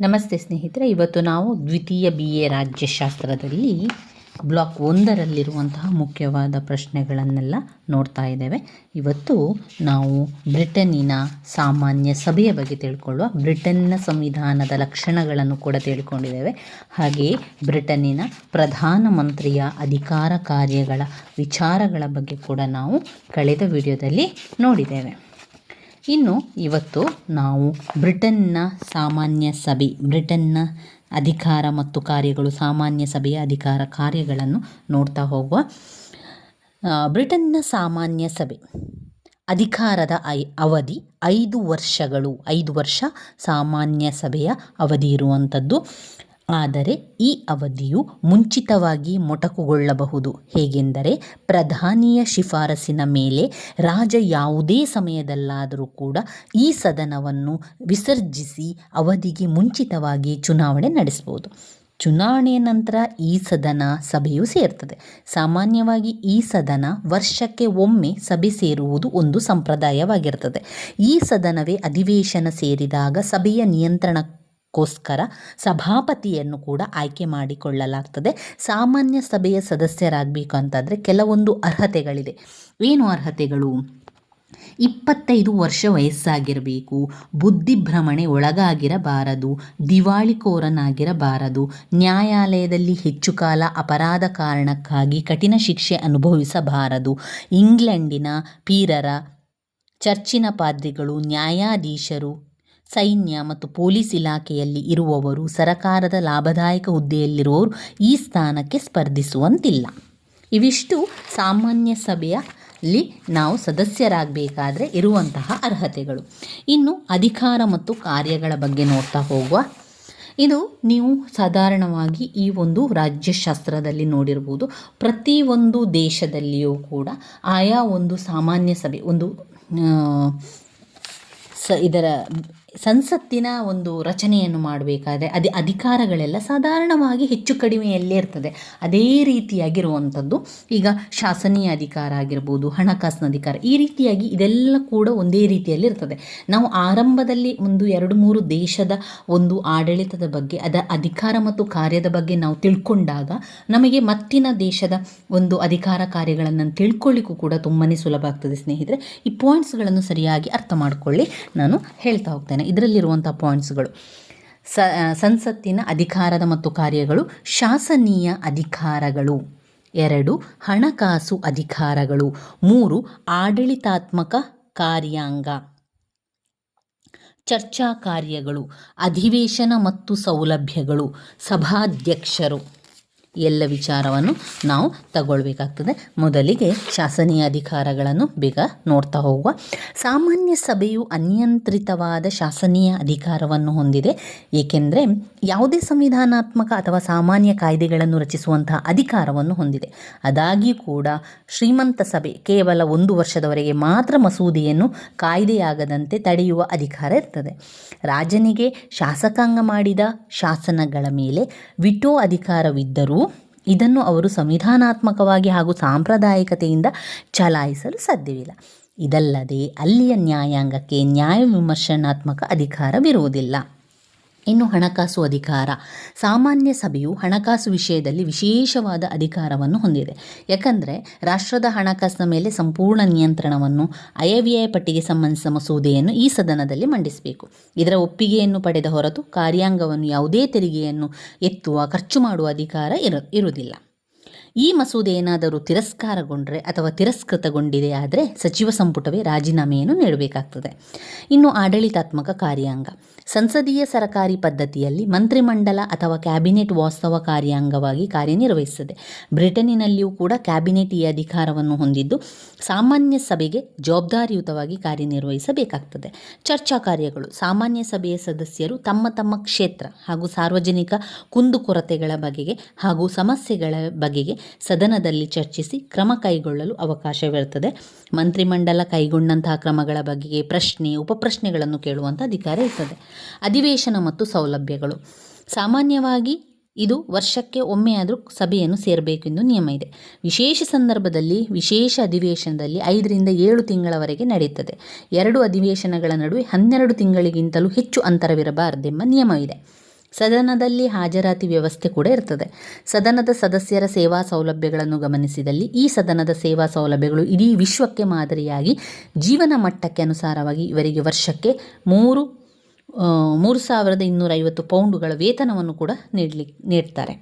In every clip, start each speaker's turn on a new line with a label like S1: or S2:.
S1: ನಮಸ್ತೆ ಸ್ನೇಹಿತರೆ, ಇವತ್ತು ನಾವು ದ್ವಿತೀಯ ಬಿ ಎ ರಾಜ್ಯಶಾಸ್ತ್ರದಲ್ಲಿ ಬ್ಲಾಕ್ ಒಂದರಲ್ಲಿರುವಂತಹ ಮುಖ್ಯವಾದ ಪ್ರಶ್ನೆಗಳನ್ನೆಲ್ಲ ನೋಡ್ತಾ ಇದ್ದೇವೆ. ಇವತ್ತು ನಾವು ಬ್ರಿಟನ್ನಿನ ಸಾಮಾನ್ಯ ಸಭೆಯ ಬಗ್ಗೆ ತಿಳ್ಕೊಳ್ಳುವ, ಬ್ರಿಟನ್ನ ಸಂವಿಧಾನದ ಲಕ್ಷಣಗಳನ್ನು ಕೂಡ ತಿಳ್ಕೊಂಡಿದ್ದೇವೆ. ಹಾಗೆಯೇ ಬ್ರಿಟನ್ನಿನ ಪ್ರಧಾನಮಂತ್ರಿಯ ಅಧಿಕಾರ ಕಾರ್ಯಗಳ ವಿಚಾರಗಳ ಬಗ್ಗೆ ಕೂಡ ನಾವು ಕಳೆದ ವಿಡಿಯೋದಲ್ಲಿ ನೋಡಿದ್ದೇವೆ. ಇನ್ನು ಇವತ್ತು ನಾವು ಬ್ರಿಟನ್ನ ಸಾಮಾನ್ಯ ಸಭೆ, ಬ್ರಿಟನ್ನ ಅಧಿಕಾರ ಮತ್ತು ಕಾರ್ಯಗಳು, ಸಾಮಾನ್ಯ ಸಭೆಯ ಅಧಿಕಾರ ಕಾರ್ಯಗಳನ್ನು ನೋಡ್ತಾ ಹೋಗುವ ಬ್ರಿಟನ್ನ ಸಾಮಾನ್ಯ ಸಭೆ. ಅಧಿಕಾರದ ಐ, ಅವಧಿ ಐದು ವರ್ಷಗಳು, ಐದು ವರ್ಷ ಸಾಮಾನ್ಯ ಸಭೆಯ ಅವಧಿ ಇರುವಂಥದ್ದು. ಆದರೆ ಈ ಅವಧಿಯು ಮುಂಚಿತವಾಗಿ ಮೊಟಕುಗೊಳ್ಳಬಹುದು. ಹೇಗೆಂದರೆ ಪ್ರಧಾನಿಯ ಶಿಫಾರಸಿನ ಮೇಲೆ ರಾಜ ಯಾವುದೇ ಸಮಯದಲ್ಲಾದರೂ ಕೂಡ ಈ ಸದನವನ್ನು ವಿಸರ್ಜಿಸಿ ಅವಧಿಗೆ ಮುಂಚಿತವಾಗಿ ಚುನಾವಣೆ ನಡೆಸ್ಬೋದು ಚುನಾವಣೆಯ ನಂತರ ಈ ಸದನ ಸಭೆಯು ಸೇರ್ತದೆ. ಸಾಮಾನ್ಯವಾಗಿ ಈ ಸದನ ವರ್ಷಕ್ಕೆ ಒಮ್ಮೆ ಸಭೆ ಸೇರುವುದು ಒಂದು ಸಂಪ್ರದಾಯವಾಗಿರ್ತದೆ. ಈ ಸದನವೇ ಅಧಿವೇಶನ ಸೇರಿದಾಗ ಸಭೆಯ ನಿಯಂತ್ರಣಕ್ಕೋಸ್ಕರ ಸಭಾಪತಿಯನ್ನು ಕೂಡ ಆಯ್ಕೆ ಮಾಡಿಕೊಳ್ಳಲಾಗ್ತದೆ. ಸಾಮಾನ್ಯ ಸಭೆಯ ಸದಸ್ಯರಾಗಬೇಕು ಅಂತಂದರೆ ಕೆಲವೊಂದು ಅರ್ಹತೆಗಳಿದೆ. ಏನು ಅರ್ಹತೆಗಳು? ಇಪ್ಪತ್ತೈದು ವರ್ಷ ವಯಸ್ಸಾಗಿರಬೇಕು ಬುದ್ಧಿಭ್ರಮಣೆ ಒಳಗಾಗಿರಬಾರದು, ದಿವಾಳಿಕೋರನಾಗಿರಬಾರದು, ನ್ಯಾಯಾಲಯದಲ್ಲಿ ಹೆಚ್ಚು ಕಾಲ ಅಪರಾಧ ಕಾರಣಕ್ಕಾಗಿ ಕಠಿಣ ಶಿಕ್ಷೆ ಅನುಭವಿಸಬಾರದು, ಇಂಗ್ಲೆಂಡಿನ ಪೀರರ ಚರ್ಚಿನ ಪಾದ್ರಿಗಳು, ನ್ಯಾಯಾಧೀಶರು ಸೈನ್ಯ ಮತ್ತು ಪೊಲೀಸ್ ಇಲಾಖೆಯಲ್ಲಿ ಇರುವವರು ಸರಕಾರದ ಲಾಭದಾಯಕ ಹುದ್ದೆಯಲ್ಲಿರುವವರು ಈ ಸ್ಥಾನಕ್ಕೆ ಸ್ಪರ್ಧಿಸುವಂತಿಲ್ಲ. ಇವಿಷ್ಟು ಸಾಮಾನ್ಯ ಸಭೆಯಲ್ಲಿ ನಾವು ಸದಸ್ಯರಾಗಬೇಕಾದ್ರೆ ಇರುವಂತಹ ಅರ್ಹತೆಗಳು. ಇನ್ನು ಅಧಿಕಾರ ಮತ್ತು ಕಾರ್ಯಗಳ ಬಗ್ಗೆ ನೋಡ್ತಾ ಹೋಗುವ. ಇದು ನೀವು ಸಾಧಾರಣವಾಗಿ ಈ ಒಂದು ರಾಜ್ಯಶಾಸ್ತ್ರದಲ್ಲಿ ನೋಡಿರ್ಬೋದು. ಪ್ರತಿಯೊಂದು ದೇಶದಲ್ಲಿಯೂ ಕೂಡ ಆಯಾ ಒಂದು ಸಾಮಾನ್ಯ ಸಭೆ, ಒಂದು ಸ, ಇದರ ಸಂಸತ್ತಿನ ಒಂದು ರಚನೆಯನ್ನು ಮಾಡಬೇಕಾದ್ರೆ ಅದೇ ಅಧಿಕಾರಗಳೆಲ್ಲ ಸಾಧಾರಣವಾಗಿ ಹೆಚ್ಚು ಕಡಿಮೆಯಲ್ಲೇ ಇರ್ತದೆ. ಅದೇ ರೀತಿಯಾಗಿರುವಂಥದ್ದು. ಈಗ ಶಾಸನೀಯ ಅಧಿಕಾರ ಆಗಿರ್ಬೋದು, ಹಣಕಾಸಿನ ಅಧಿಕಾರ ಈ ರೀತಿಯಾಗಿ ಇದೆಲ್ಲ ಕೂಡ ಒಂದೇ ರೀತಿಯಲ್ಲಿ ಇರ್ತದೆ. ನಾವು ಆರಂಭದಲ್ಲಿ ಒಂದು ಎರಡು ಮೂರು ದೇಶದ ಒಂದು ಆಡಳಿತದ ಬಗ್ಗೆ, ಅದರ ಅಧಿಕಾರ ಮತ್ತು ಕಾರ್ಯದ ಬಗ್ಗೆ ನಾವು ತಿಳ್ಕೊಂಡಾಗ ನಮಗೆ ಮತ್ತಿನ ದೇಶದ ಒಂದು ಅಧಿಕಾರ ಕಾರ್ಯಗಳನ್ನು ತಿಳ್ಕೊಳ್ಳಿಕ್ಕೂ ಕೂಡ ತುಂಬಾ ಸುಲಭ ಆಗ್ತದೆ ಸ್ನೇಹಿತರೆ. ಈ ಪಾಯಿಂಟ್ಸ್ಗಳನ್ನು ಸರಿಯಾಗಿ ಅರ್ಥ ಮಾಡಿಕೊಳ್ಳಿ. ನಾನು ಹೇಳ್ತಾ ಹೋಗ್ತೇನೆ. ಇದರಲ್ಲಿರುವಂಥ ಪಾಯಿಂಟ್ಸ್ಗಳು ಸ ಸಂಸತ್ತಿನ ಅಧಿಕಾರದ ಮತ್ತು ಕಾರ್ಯಗಳು, ಶಾಸನೀಯ ಅಧಿಕಾರಗಳು. ಎರಡು, ಹಣಕಾಸು ಅಧಿಕಾರಗಳು. ಮೂರು, ಆಡಳಿತಾತ್ಮಕ ಕಾರ್ಯಾಂಗ. ಚರ್ಚಾ ಕಾರ್ಯಗಳು, ಅಧಿವೇಶನ ಮತ್ತು ಸೌಲಭ್ಯಗಳು, ಸಭಾಧ್ಯಕ್ಷರು. ಎಲ್ಲ ವಿಚಾರವನ್ನು ನಾವು ತಗೊಳ್ಬೇಕಾಗ್ತದೆ. ಮೊದಲಿಗೆ ಶಾಸನೀಯ ಅಧಿಕಾರಗಳನ್ನು ಬೇಗ ನೋಡ್ತಾ ಹೋಗುವ. ಸಾಮಾನ್ಯ ಸಭೆಯು ಅನಿಯಂತ್ರಿತವಾದ ಶಾಸನೀಯ ಅಧಿಕಾರವನ್ನು ಹೊಂದಿದೆ. ಏಕೆಂದರೆ ಯಾವುದೇ ಸಂವಿಧಾನಾತ್ಮಕ ಅಥವಾ ಸಾಮಾನ್ಯ ಕಾಯ್ದೆಗಳನ್ನು ರಚಿಸುವಂತಹ ಅಧಿಕಾರವನ್ನು ಹೊಂದಿದೆ. ಆದಾಗ್ಯೂ ಕೂಡ ಶ್ರೀಮಂತ ಸಭೆ ಕೇವಲ ಒಂದು ವರ್ಷದವರೆಗೆ ಮಾತ್ರ ಮಸೂದೆಯನ್ನು ಕಾಯ್ದೆಯಾಗದಂತೆ ತಡೆಯುವ ಅಧಿಕಾರ ಇರ್ತದೆ. ರಾಜನಿಗೆ ಶಾಸಕಾಂಗ ಮಾಡಿದ ಶಾಸನಗಳ ಮೇಲೆ ವಿಟೋ ಅಧಿಕಾರವಿದ್ದರೂ ಇದನ್ನು ಅವರು ಸಂವಿಧಾನಾತ್ಮಕವಾಗಿ ಹಾಗೂ ಸಾಂಪ್ರದಾಯಿಕತೆಯಿಂದ ಚಲಾಯಿಸಲು ಸಾಧ್ಯವಿಲ್ಲ. ಇದಲ್ಲದೆ ಅಲ್ಲಿಯ ನ್ಯಾಯಾಂಗಕ್ಕೆ ನ್ಯಾಯ ವಿಮರ್ಶನಾತ್ಮಕ ಅಧಿಕಾರವಿರುವುದಿಲ್ಲ. ಇನ್ನು ಹಣಕಾಸು ಅಧಿಕಾರ. ಸಾಮಾನ್ಯ ಸಭೆಯು ಹಣಕಾಸು ವಿಷಯದಲ್ಲಿ ವಿಶೇಷವಾದ ಅಧಿಕಾರವನ್ನು ಹೊಂದಿದೆ. ಯಾಕಂದರೆ ರಾಷ್ಟ್ರದ ಹಣಕಾಸಿನ ಮೇಲೆ ಸಂಪೂರ್ಣ ನಿಯಂತ್ರಣವನ್ನು ಅಯವ್ಯಯ ಪಟ್ಟಿಗೆ ಸಂಬಂಧಿಸಿದ ಮಸೂದೆಯನ್ನು ಈ ಸದನದಲ್ಲಿ ಮಂಡಿಸಬೇಕು. ಇದರ ಒಪ್ಪಿಗೆಯನ್ನು ಪಡೆದ ಹೊರತು ಕಾರ್ಯಾಂಗವನ್ನು ಯಾವುದೇ ತೆರಿಗೆಯನ್ನು ಎತ್ತುವ ಖರ್ಚು ಮಾಡುವ ಅಧಿಕಾರ ಇರು, ಇರುವುದಿಲ್ಲ. ಈ ಮಸೂದೆ ಏನಾದರೂ ತಿರಸ್ಕಾರಗೊಂಡರೆ ಅಥವಾ ತಿರಸ್ಕೃತಗೊಂಡಿದೆ ಆದರೆ ಸಚಿವ ಸಂಪುಟವೇ ರಾಜೀನಾಮೆಯನ್ನು ನೀಡಬೇಕಾಗ್ತದೆ. ಇನ್ನು ಆಡಳಿತಾತ್ಮಕ ಕಾರ್ಯಾಂಗ. ಸಂಸದೀಯ ಸರಕಾರಿ ಪದ್ಧತಿಯಲ್ಲಿ ಮಂತ್ರಿಮಂಡಲ ಅಥವಾ ಕ್ಯಾಬಿನೆಟ್ ವಾಸ್ತವ ಕಾರ್ಯಾಂಗವಾಗಿ ಕಾರ್ಯನಿರ್ವಹಿಸುತ್ತದೆ ಬ್ರಿಟನ್ನಿನಲ್ಲಿಯೂ ಕೂಡ ಕ್ಯಾಬಿನೆಟ್ ಈ ಅಧಿಕಾರವನ್ನು ಹೊಂದಿದ್ದು ಸಾಮಾನ್ಯ ಸಭೆಗೆ ಜವಾಬ್ದಾರಿಯುತವಾಗಿ ಕಾರ್ಯನಿರ್ವಹಿಸಬೇಕಾಗ್ತದೆ. ಚರ್ಚಾ ಕಾರ್ಯಗಳು, ಸಾಮಾನ್ಯ ಸಭೆಯ ಸದಸ್ಯರು ತಮ್ಮ ತಮ್ಮ ಕ್ಷೇತ್ರ ಹಾಗೂ ಸಾರ್ವಜನಿಕ ಕುಂದುಕೊರತೆಗಳ ಬಗೆಗೆ ಹಾಗೂ ಸಮಸ್ಯೆಗಳ ಬಗೆಗೆ ಸದನದಲ್ಲಿ ಚರ್ಚಿಸಿ ಕ್ರಮ ಕೈಗೊಳ್ಳಲು ಅವಕಾಶವಿರುತ್ತದೆ. ಮಂತ್ರಿಮಂಡಲ ಕೈಗೊಂಡಂತಹ ಕ್ರಮಗಳ ಬಗ್ಗೆ ಪ್ರಶ್ನೆ, ಉಪಪ್ರಶ್ನೆಗಳನ್ನು ಕೇಳುವಂಥ ಅಧಿಕಾರ ಇರ್ತದೆ. ಅಧಿವೇಶನ ಮತ್ತು ಸೌಲಭ್ಯಗಳು. ಸಾಮಾನ್ಯವಾಗಿ ಇದು ವರ್ಷಕ್ಕೆ ಒಮ್ಮೆಯಾದರೂ ಸಭೆಯನ್ನು ಸೇರಬೇಕೆಂದು ನಿಯಮ ಇದೆ. ವಿಶೇಷ ಸಂದರ್ಭದಲ್ಲಿ, ವಿಶೇಷ ಅಧಿವೇಶನದಲ್ಲಿ ಐದರಿಂದ ಏಳು ತಿಂಗಳವರೆಗೆ ನಡೆಯುತ್ತದೆ. ಎರಡು ಅಧಿವೇಶನಗಳ ನಡುವೆ ಹನ್ನೆರಡು ತಿಂಗಳಿಗಿಂತಲೂ ಹೆಚ್ಚು ಅಂತರವಿರಬಾರದೆಂಬ ನಿಯಮವಿದೆ. ಸದನದಲ್ಲಿ ಹಾಜರಾತಿ ವ್ಯವಸ್ಥೆ ಕೂಡ ಇರ್ತದೆ. ಸದನದ ಸದಸ್ಯರ ಸೇವಾ ಸೌಲಭ್ಯಗಳನ್ನು ಗಮನಿಸಿದಲ್ಲಿ ಈ ಸದನದ ಸೇವಾ ಸೌಲಭ್ಯಗಳು ಇಡೀ ವಿಶ್ವಕ್ಕೆ ಮಾದರಿಯಾಗಿ ಜೀವನ ಮಟ್ಟಕ್ಕೆ ಅನುಸಾರವಾಗಿ ಇವರಿಗೆ ವರ್ಷಕ್ಕೆ ಮೂರು ಮೂರು ಸಾವಿರದ ಇನ್ನೂರೈವತ್ತು ಪೌಂಡುಗಳ ವೇತನವನ್ನು ಕೂಡ ನೀಡಲಿ, ನೀಡ್ತಾರೆ.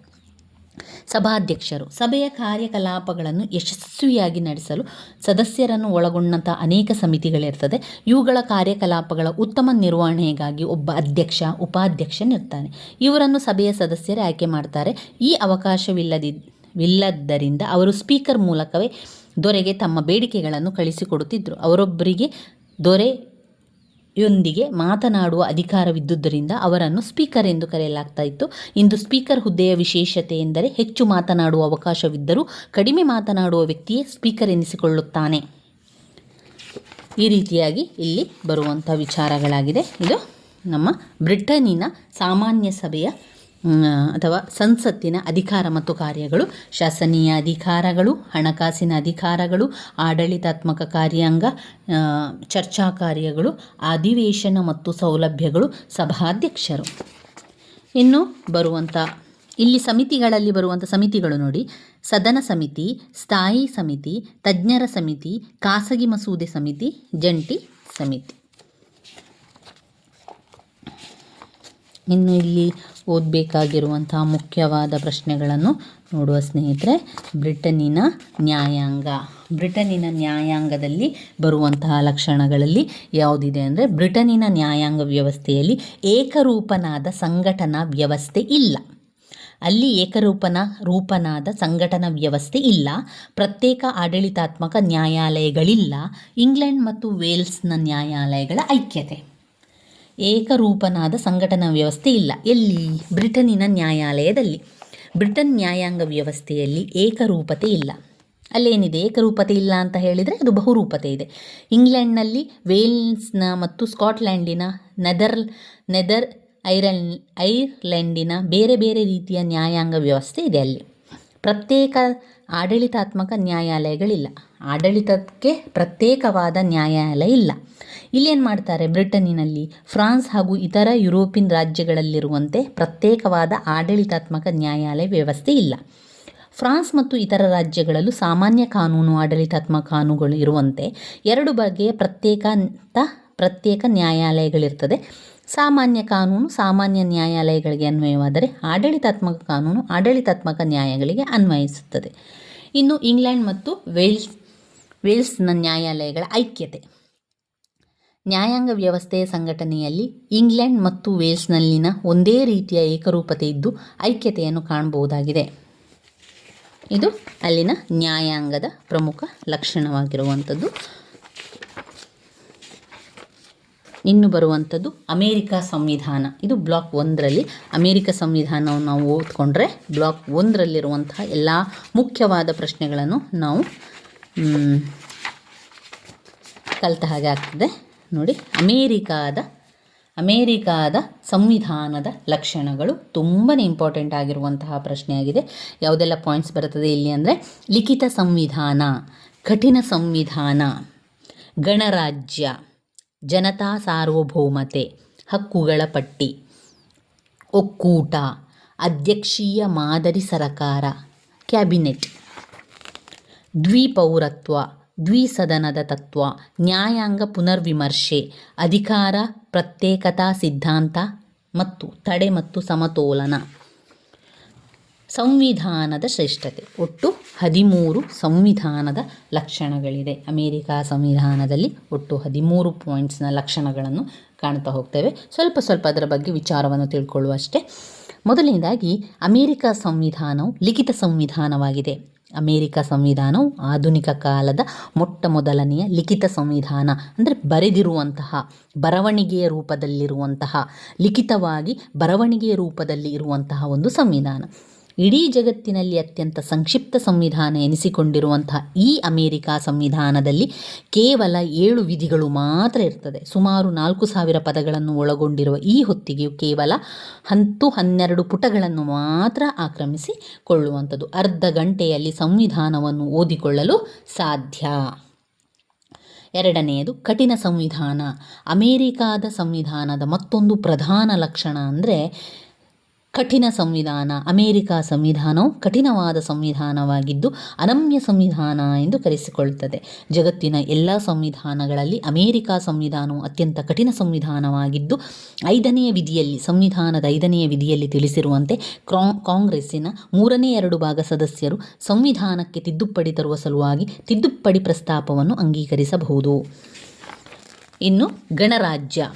S1: ಸಭಾಧ್ಯಕ್ಷರು, ಸಭೆಯ ಕಾರ್ಯಕಲಾಪಗಳನ್ನು ಯಶಸ್ವಿಯಾಗಿ ನಡೆಸಲು ಸದಸ್ಯರನ್ನು ಒಳಗೊಂಡಂಥ ಅನೇಕ ಸಮಿತಿಗಳಿರ್ತದೆ. ಇವುಗಳ ಕಾರ್ಯಕಲಾಪಗಳ ಉತ್ತಮ ನಿರ್ವಹಣೆಗಾಗಿ ಒಬ್ಬ ಅಧ್ಯಕ್ಷ, ಉಪಾಧ್ಯಕ್ಷನಿರ್ತಾನೆ. ಇವರನ್ನು ಸಭೆಯ ಸದಸ್ಯರೇ ಆಯ್ಕೆ ಮಾಡ್ತಾರೆ. ಈ ಅವಕಾಶವಿಲ್ಲದಿ, ವಿಲ್ಲದ್ದರಿಂದ ಅವರು ಸ್ಪೀಕರ್ ಮೂಲಕವೇ ದೊರೆಗೆ ತಮ್ಮ ಬೇಡಿಕೆಗಳನ್ನು ಕಳಿಸಿಕೊಡುತ್ತಿದ್ದರು. ಅವರೊಬ್ಬರಿಗೆ ದೊರೆ ಯೊಂದಿಗೆ ಮಾತನಾಡುವ ಅಧಿಕಾರವಿದ್ದುದರಿಂದ ಅವರನ್ನು ಸ್ಪೀಕರ್ ಎಂದು ಕರೆಯಲಾಗ್ತಾ ಇತ್ತು. ಇಂದು ಸ್ಪೀಕರ್ ಹುದ್ದೆಯ ವಿಶೇಷತೆ ಎಂದರೆ ಹೆಚ್ಚು ಮಾತನಾಡುವ ಅವಕಾಶವಿದ್ದರೂ ಕಡಿಮೆ ಮಾತನಾಡುವ ವ್ಯಕ್ತಿಯೇ ಸ್ಪೀಕರ್ ಎನಿಸಿಕೊಳ್ಳುತ್ತಾನೆ. ಈ ರೀತಿಯಾಗಿ ಇಲ್ಲಿ ಬರುವಂಥ ವಿಚಾರಗಳಾಗಿದೆ. ಇದು ನಮ್ಮ ಬ್ರಿಟನ್ನಿನ ಸಾಮಾನ್ಯ ಸಭೆಯ ಅಥವಾ ಸಂಸತ್ತಿನ ಅಧಿಕಾರ ಮತ್ತು ಕಾರ್ಯಗಳು, ಶಾಸನೀಯ ಅಧಿಕಾರಗಳು, ಹಣಕಾಸಿನ ಅಧಿಕಾರಗಳು, ಆಡಳಿತಾತ್ಮಕ ಕಾರ್ಯಾಂಗ ಚರ್ಚಾ ಕಾರ್ಯಗಳು, ಅಧಿವೇಶನ ಮತ್ತು ಸೌಲಭ್ಯಗಳು ಸಭಾಧ್ಯಕ್ಷರು. ಇನ್ನು ಬರುವಂಥ ಇಲ್ಲಿ ಸಮಿತಿಗಳಲ್ಲಿ ಬರುವಂಥ ಸಮಿತಿಗಳು ನೋಡಿ. ಸದನ ಸಮಿತಿ, ಸ್ಥಾಯಿ ಸಮಿತಿ, ತಜ್ಞರ ಸಮಿತಿ, ಖಾಸಗಿ ಮಸೂದೆ ಸಮಿತಿ, ಜಂಟಿ ಸಮಿತಿ. ಇನ್ನು ಇಲ್ಲಿ ಓದಬೇಕಾಗಿರುವಂತಹ ಮುಖ್ಯವಾದ ಪ್ರಶ್ನೆಗಳನ್ನು ನೋಡುವ ಸ್ನೇಹಿತರೆ, ಬ್ರಿಟನ್ನಿನ ನ್ಯಾಯಾಂಗ. ಬ್ರಿಟನ್ನಿನ ನ್ಯಾಯಾಂಗದಲ್ಲಿ ಬರುವಂತಹ ಲಕ್ಷಣಗಳಲ್ಲಿ ಯಾವುದಿದೆ ಅಂದರೆ, ಬ್ರಿಟನ್ನಿನ ನ್ಯಾಯಾಂಗ ವ್ಯವಸ್ಥೆಯಲ್ಲಿ ಏಕರೂಪನಾದ ಸಂಘಟನಾ ವ್ಯವಸ್ಥೆ ಇಲ್ಲ. ಅಲ್ಲಿ ಏಕರೂಪನ, ರೂಪನಾದ ಸಂಘಟನಾ ವ್ಯವಸ್ಥೆ ಇಲ್ಲ. ಪ್ರತ್ಯೇಕ ಆಡಳಿತಾತ್ಮಕ ನ್ಯಾಯಾಲಯಗಳಿಲ್ಲ. ಇಂಗ್ಲೆಂಡ್ ಮತ್ತು ವೇಲ್ಸ್ನ ನ್ಯಾಯಾಲಯಗಳ ಐಕ್ಯತೆ. ಏಕರೂಪನಾದ ಸಂಘಟನಾ ವ್ಯವಸ್ಥೆ ಇಲ್ಲ. ಎಲ್ಲಿ? ಬ್ರಿಟನ್ನಿನ ನ್ಯಾಯಾಲಯದಲ್ಲಿ. ಬ್ರಿಟನ್ ನ್ಯಾಯಾಂಗ ವ್ಯವಸ್ಥೆಯಲ್ಲಿ ಏಕರೂಪತೆ ಇಲ್ಲ. ಅಲ್ಲೇನಿದೆ? ಏಕರೂಪತೆ ಇಲ್ಲ ಅಂತ ಹೇಳಿದರೆ ಅದು ಬಹುರೂಪತೆ ಇದೆ. ಇಂಗ್ಲೆಂಡ್ನಲ್ಲಿ ವೇಲ್ಸ್ನ ಮತ್ತು ಸ್ಕಾಟ್ಲ್ಯಾಂಡಿನ ನೆದರ್ ನೆದರ್ ಐರಲ್ ಐರ್ಲೆಂಡಿನ ಬೇರೆ ಬೇರೆ ರೀತಿಯ ನ್ಯಾಯಾಂಗ ವ್ಯವಸ್ಥೆ ಇದೆ ಅಲ್ಲಿ. ಪ್ರತ್ಯೇಕ ಆಡಳಿತಾತ್ಮಕ ನ್ಯಾಯಾಲಯಗಳಿಲ್ಲ. ಆಡಳಿತಕ್ಕೆ ಪ್ರತ್ಯೇಕವಾದ ನ್ಯಾಯಾಲಯ ಇಲ್ಲ. ಇಲ್ಲೇನು ಮಾಡ್ತಾರೆ? ಬ್ರಿಟನ್ನಿನಲ್ಲಿ ಫ್ರಾನ್ಸ್ ಹಾಗೂ ಇತರ ಯುರೋಪಿಯನ್ ರಾಜ್ಯಗಳಲ್ಲಿರುವಂತೆ ಪ್ರತ್ಯೇಕವಾದ ಆಡಳಿತಾತ್ಮಕ ನ್ಯಾಯಾಲಯ ವ್ಯವಸ್ಥೆ ಇಲ್ಲ. ಫ್ರಾನ್ಸ್ ಮತ್ತು ಇತರ ರಾಜ್ಯಗಳಲ್ಲೂ ಸಾಮಾನ್ಯ ಕಾನೂನು, ಆಡಳಿತಾತ್ಮಕ ಕಾನೂನುಗಳು ಇರುವಂತೆ ಎರಡು ಬಗೆಯ ಪ್ರತ್ಯೇಕ ಪ್ರತ್ಯೇಕ ನ್ಯಾಯಾಲಯಗಳಿರ್ತದೆ. ಸಾಮಾನ್ಯ ಕಾನೂನು ಸಾಮಾನ್ಯ ನ್ಯಾಯಾಲಯಗಳಿಗೆ ಅನ್ವಯವಾದರೆ ಆಡಳಿತಾತ್ಮಕ ಕಾನೂನು ಆಡಳಿತಾತ್ಮಕ ನ್ಯಾಯಗಳಿಗೆ ಅನ್ವಯಿಸುತ್ತದೆ. ಇನ್ನು ಇಂಗ್ಲೆಂಡ್ ಮತ್ತು ವೇಲ್ಸ್, ವೇಲ್ಸ್ನ ನ್ಯಾಯಾಲಯಗಳ ಐಕ್ಯತೆ. ನ್ಯಾಯಾಂಗ ವ್ಯವಸ್ಥೆಯ ಸಂಘಟನೆಯಲ್ಲಿ ಇಂಗ್ಲೆಂಡ್ ಮತ್ತು ವೇಲ್ಸ್ನಲ್ಲಿನ ಒಂದೇ ರೀತಿಯ ಏಕರೂಪತೆ ಇದ್ದು ಐಕ್ಯತೆಯನ್ನು ಕಾಣಬಹುದಾಗಿದೆ. ಇದು ಅಲ್ಲಿನ ನ್ಯಾಯಾಂಗದ ಪ್ರಮುಖ ಲಕ್ಷಣವಾಗಿರುವಂಥದ್ದು. ಇನ್ನು ಬರುವಂಥದ್ದು ಅಮೇರಿಕ ಸಂವಿಧಾನ. ಇದು ಬ್ಲಾಕ್ ಒಂದರಲ್ಲಿ. ಅಮೇರಿಕ ಸಂವಿಧಾನವನ್ನು ನಾವು ಓದ್ಕೊಂಡ್ರೆ ಬ್ಲಾಕ್ ಒಂದರಲ್ಲಿರುವಂತಹ ಎಲ್ಲ ಮುಖ್ಯವಾದ ಪ್ರಶ್ನೆಗಳನ್ನು ನಾವು ಕಲಿತ ಹಾಗೆ ಆಗ್ತದೆ. ನೋಡಿ, ಅಮೇರಿಕಾದ ಅಮೇರಿಕಾದ ಸಂವಿಧಾನದ ಲಕ್ಷಣಗಳು ತುಂಬಾ ಇಂಪಾರ್ಟೆಂಟ್ ಆಗಿರುವಂತಹ ಪ್ರಶ್ನೆಯಾಗಿದೆ. ಯಾವುದೆಲ್ಲ ಪಾಯಿಂಟ್ಸ್ ಬರ್ತದೆ ಇಲ್ಲಿ ಅಂದರೆ, ಲಿಖಿತ ಸಂವಿಧಾನ, ಕಠಿಣ ಸಂವಿಧಾನ, ಗಣರಾಜ್ಯ. ಜನತಾ ಸಾರ್ವಭೌಮತೆ, ಹಕ್ಕುಗಳ ಪಟ್ಟಿ, ಒಕ್ಕೂಟ, ಅಧ್ಯಕ್ಷೀಯ ಮಾದರಿ ಸರಕಾರ, ಕ್ಯಾಬಿನೆಟ್, ದ್ವಿಪೌರತ್ವ, ದ್ವಿಸದನದ ತತ್ವ, ನ್ಯಾಯಾಂಗ ಪುನರ್ವಿಮರ್ಶೆ, ಅಧಿಕಾರ, ಪ್ರತ್ಯೇಕತಾ ಸಿದ್ಧಾಂತ ಮತ್ತು ತಡೆ ಮತ್ತು ಸಮತೋಲನ. ಸಂವಿಧಾನದ ಶ್ರೇಷ್ಠತೆ. ಒಟ್ಟು ಹದಿಮೂರು ಸಂವಿಧಾನದ ಲಕ್ಷಣಗಳಿದೆ. ಅಮೇರಿಕಾ ಸಂವಿಧಾನದಲ್ಲಿ ಒಟ್ಟು ಹದಿಮೂರು ಪಾಯಿಂಟ್ಸ್ನ ಲಕ್ಷಣಗಳನ್ನು ಕಾಣ್ತಾ ಹೋಗ್ತೇವೆ. ಸ್ವಲ್ಪ ಸ್ವಲ್ಪ ಅದರ ಬಗ್ಗೆ ವಿಚಾರವನ್ನು ತಿಳ್ಕೊಳ್ಳುವಷ್ಟೇ. ಮೊದಲನೇದಾಗಿ, ಅಮೇರಿಕಾ ಸಂವಿಧಾನವು ಲಿಖಿತ ಸಂವಿಧಾನವಾಗಿದೆ. ಅಮೇರಿಕ ಸಂವಿಧಾನವು ಆಧುನಿಕ ಕಾಲದ ಮೊಟ್ಟ ಮೊದಲನೆಯ ಲಿಖಿತ ಸಂವಿಧಾನ. ಅಂದರೆ ಬರೆದಿರುವಂತಹ, ಬರವಣಿಗೆಯ ರೂಪದಲ್ಲಿರುವಂತಹ, ಲಿಖಿತವಾಗಿ ಬರವಣಿಗೆಯ ರೂಪದಲ್ಲಿ ಇರುವಂತಹ ಒಂದು ಸಂವಿಧಾನ. ಇಡೀ ಜಗತ್ತಿನಲ್ಲಿ ಅತ್ಯಂತ ಸಂಕ್ಷಿಪ್ತ ಸಂವಿಧಾನ ಎನಿಸಿಕೊಂಡಿರುವಂತಹ ಈ ಅಮೇರಿಕಾ ಸಂವಿಧಾನದಲ್ಲಿ ಕೇವಲ ಏಳು ವಿಧಿಗಳು ಮಾತ್ರ ಇರ್ತದೆ. ಸುಮಾರು ನಾಲ್ಕು ಸಾವಿರ ಪದಗಳನ್ನು ಒಳಗೊಂಡಿರುವ ಈ ಹೊತ್ತಿಗೆಯು ಕೇವಲ ಹತ್ತು ಹನ್ನೆರಡು ಪುಟಗಳನ್ನು ಮಾತ್ರ ಆಕ್ರಮಿಸಿ ಕೊಳ್ಳುವಂಥದ್ದು. ಅರ್ಧ ಗಂಟೆಯಲ್ಲಿ ಸಂವಿಧಾನವನ್ನು ಓದಿಕೊಳ್ಳಲು ಸಾಧ್ಯ. ಎರಡನೆಯದು, ಕಠಿಣ ಸಂವಿಧಾನ. ಅಮೇರಿಕಾದ ಸಂವಿಧಾನದ ಮತ್ತೊಂದು ಪ್ರಧಾನ ಲಕ್ಷಣ ಅಂದರೆ ಕಠಿಣ ಸಂವಿಧಾನ, ಅಮೇರಿಕ ಸಂವಿಧಾನವು ಕಠಿಣವಾದ ಸಂವಿಧಾನವಾಗಿದ್ದು ಅನಮ್ಯ ಸಂವಿಧಾನ ಎಂದು ಕರೆಸಿಕೊಳ್ಳುತ್ತದೆ ಜಗತ್ತಿನ ಎಲ್ಲ ಸಂವಿಧಾನಗಳಲ್ಲಿ ಅಮೇರಿಕ ಸಂವಿಧಾನವು ಅತ್ಯಂತ ಕಠಿಣ ಸಂವಿಧಾನವಾಗಿದ್ದು ಐದನೆಯ ವಿಧಿಯಲ್ಲಿ, ಸಂವಿಧಾನದ ಐದನೆಯ ವಿಧಿಯಲ್ಲಿ ತಿಳಿಸಿರುವಂತೆ ಕಾಂಗ್ರೆಸ್ಸಿನ ಮೂರನೇ ಎರಡು ಭಾಗ ಸದಸ್ಯರು ಸಂವಿಧಾನಕ್ಕೆ ತಿದ್ದುಪಡಿ ತರುವ ಸಲುವಾಗಿ ತಿದ್ದುಪಡಿ ಪ್ರಸ್ತಾಪವನ್ನು ಅಂಗೀಕರಿಸಬಹುದು. ಇನ್ನು ಗಣರಾಜ್ಯ.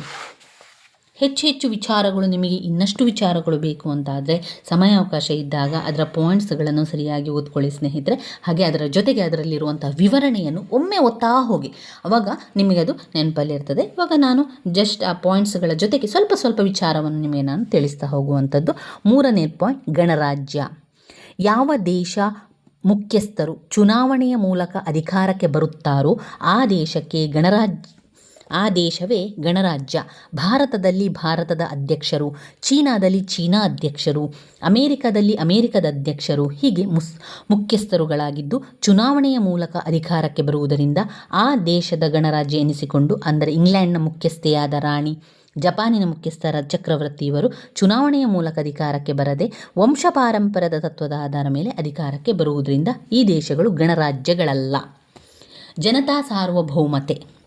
S1: ಹೆಚ್ಚು ಹೆಚ್ಚು ವಿಚಾರಗಳು ನಿಮಗೆ ಇನ್ನಷ್ಟು ವಿಚಾರಗಳು ಬೇಕು ಅಂತಾದರೆ ಸಮಯಾವಕಾಶ ಇದ್ದಾಗ ಅದರ ಪಾಯಿಂಟ್ಸ್ಗಳನ್ನು ಸರಿಯಾಗಿ ಓದ್ಕೊಳ್ಳಿ ಸ್ನೇಹಿತರೆ. ಹಾಗೆ ಅದರ ಜೊತೆಗೆ ಅದರಲ್ಲಿರುವಂಥ ವಿವರಣೆಯನ್ನು ಒಮ್ಮೆ ಒತ್ತಾ ಹೋಗಿ. ಅವಾಗ ನಿಮಗೆ ಅದು ನೆನಪಲ್ಲಿರ್ತದೆ ಇವಾಗ ನಾನು ಜಸ್ಟ್ ಆ ಪಾಯಿಂಟ್ಸ್ಗಳ ಜೊತೆಗೆ ಸ್ವಲ್ಪ ಸ್ವಲ್ಪ ವಿಚಾರವನ್ನು ನಿಮಗೆ ನಾನು ತಿಳಿಸ್ತಾ ಹೋಗುವಂಥದ್ದು. ಮೂರನೇ ಪಾಯಿಂಟ್ ಗಣರಾಜ್ಯ. ಯಾವ ದೇಶ ಮುಖ್ಯಸ್ಥರು ಚುನಾವಣೆಯ ಮೂಲಕ ಅಧಿಕಾರಕ್ಕೆ ಬರುತ್ತಾರೋ ಆ ದೇಶಕ್ಕೆ ಗಣರಾಜ್ಯ ಆ ದೇಶವೇ ಗಣರಾಜ್ಯ. ಭಾರತದಲ್ಲಿ ಭಾರತದ ಅಧ್ಯಕ್ಷರು, ಚೀನಾದಲ್ಲಿ ಚೀನಾ ಅಧ್ಯಕ್ಷರು, ಅಮೇರಿಕದಲ್ಲಿ ಅಮೇರಿಕದ ಅಧ್ಯಕ್ಷರು, ಹೀಗೆ ಮುಸ್, ಮುಖ್ಯಸ್ಥರುಗಳಾಗಿದ್ದು ಚುನಾವಣೆಯ ಮೂಲಕ ಅಧಿಕಾರಕ್ಕೆ ಬರುವುದರಿಂದ ಆ ದೇಶದ ಗಣರಾಜ್ಯ ಎನಿಸಿಕೊಂಡು, ಅಂದರೆ ಇಂಗ್ಲೆಂಡ್ನ ಮುಖ್ಯಸ್ಥೆಯಾದ ರಾಣಿ, ಜಪಾನಿನ ಮುಖ್ಯಸ್ಥರ ಚಕ್ರವರ್ತಿ ಇವರು ಚುನಾವಣೆಯ ಮೂಲಕ ಅಧಿಕಾರಕ್ಕೆ ಬರದೆ ವಂಶಪಾರಂಪರದ ತತ್ವದ ಆಧಾರ ಮೇಲೆ ಅಧಿಕಾರಕ್ಕೆ ಬರುವುದರಿಂದ ಈ ದೇಶಗಳು ಗಣರಾಜ್ಯಗಳಲ್ಲ. ಜನತಾ ಸಾರ್ವಭೌಮತೆ.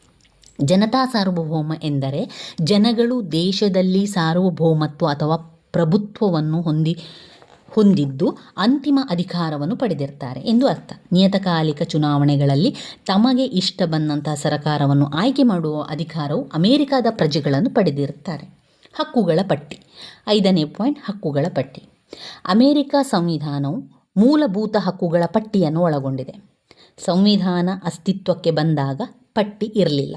S1: ಜನತಾ ಸಾರ್ವಭೌಮ ಎಂದರೆ ಜನಗಳು ದೇಶದಲ್ಲಿ ಸಾರ್ವಭೌಮತ್ವ ಅಥವಾ ಪ್ರಭುತ್ವವನ್ನು ಹೊಂದಿ, ಹೊಂದಿದ್ದು ಅಂತಿಮ ಅಧಿಕಾರವನ್ನು ಪಡೆದಿರ್ತಾರೆ ಎಂದು ಅರ್ಥ. ನಿಯತಕಾಲಿಕ ಚುನಾವಣೆಗಳಲ್ಲಿ ತಮಗೆ ಇಷ್ಟ ಬಂದಂತಹ ಸರಕಾರವನ್ನು ಆಯ್ಕೆ ಮಾಡುವ ಅಧಿಕಾರವು ಅಮೆರಿಕದ ಪ್ರಜೆಗಳನ್ನು ಪಡೆದಿರುತ್ತಾರೆ. ಹಕ್ಕುಗಳ ಪಟ್ಟಿ. ಐದನೇ ಪಾಯಿಂಟ್, ಹಕ್ಕುಗಳ ಪಟ್ಟಿ. ಅಮೆರಿಕ ಸಂವಿಧಾನವು ಮೂಲಭೂತ ಹಕ್ಕುಗಳ ಪಟ್ಟಿಯನ್ನು ಒಳಗೊಂಡಿದೆ. ಸಂವಿಧಾನ ಅಸ್ತಿತ್ವಕ್ಕೆ ಬಂದಾಗ ಪಟ್ಟಿ ಇರಲಿಲ್ಲ.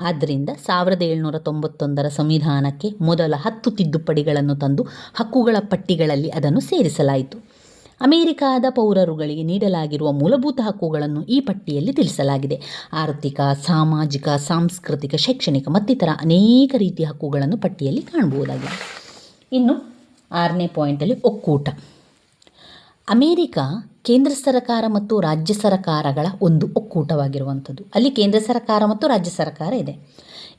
S1: ಆದ್ದರಿಂದ ಸಾವಿರದ ಏಳ್ನೂರ ತೊಂಬತ್ತೊಂದರ ಸಂವಿಧಾನಕ್ಕೆ ಮೊದಲ ಹತ್ತು ತಿದ್ದುಪಡಿಗಳನ್ನು ತಂದು ಹಕ್ಕುಗಳ ಪಟ್ಟಿಗಳಲ್ಲಿ ಅದನ್ನು ಸೇರಿಸಲಾಯಿತು. ಅಮೆರಿಕಾದ ಪೌರರುಗಳಿಗೆ ನೀಡಲಾಗಿರುವ ಮೂಲಭೂತ ಹಕ್ಕುಗಳನ್ನು ಈ ಪಟ್ಟಿಯಲ್ಲಿ ತಿಳಿಸಲಾಗಿದೆ. ಆರ್ಥಿಕ, ಸಾಮಾಜಿಕ, ಸಾಂಸ್ಕೃತಿಕ, ಶೈಕ್ಷಣಿಕ ಮತ್ತಿತರ ಅನೇಕ ರೀತಿಯ ಹಕ್ಕುಗಳನ್ನು ಪಟ್ಟಿಯಲ್ಲಿ ಕಾಣಬಹುದಾಗಿದೆ. ಇನ್ನು ಆರನೇ ಪಾಯಿಂಟಲ್ಲಿ ಒಕ್ಕೂಟ. ಅಮೇರಿಕ ಕೇಂದ್ರ ಸರ್ಕಾರ ಮತ್ತು ರಾಜ್ಯ ಸರ್ಕಾರಗಳ ಒಂದು ಒಕ್ಕೂಟವಾಗಿರುವಂಥದ್ದು. ಅಲ್ಲಿ ಕೇಂದ್ರ ಸರ್ಕಾರ ಮತ್ತು ರಾಜ್ಯ ಸರ್ಕಾರ ಇದೆ.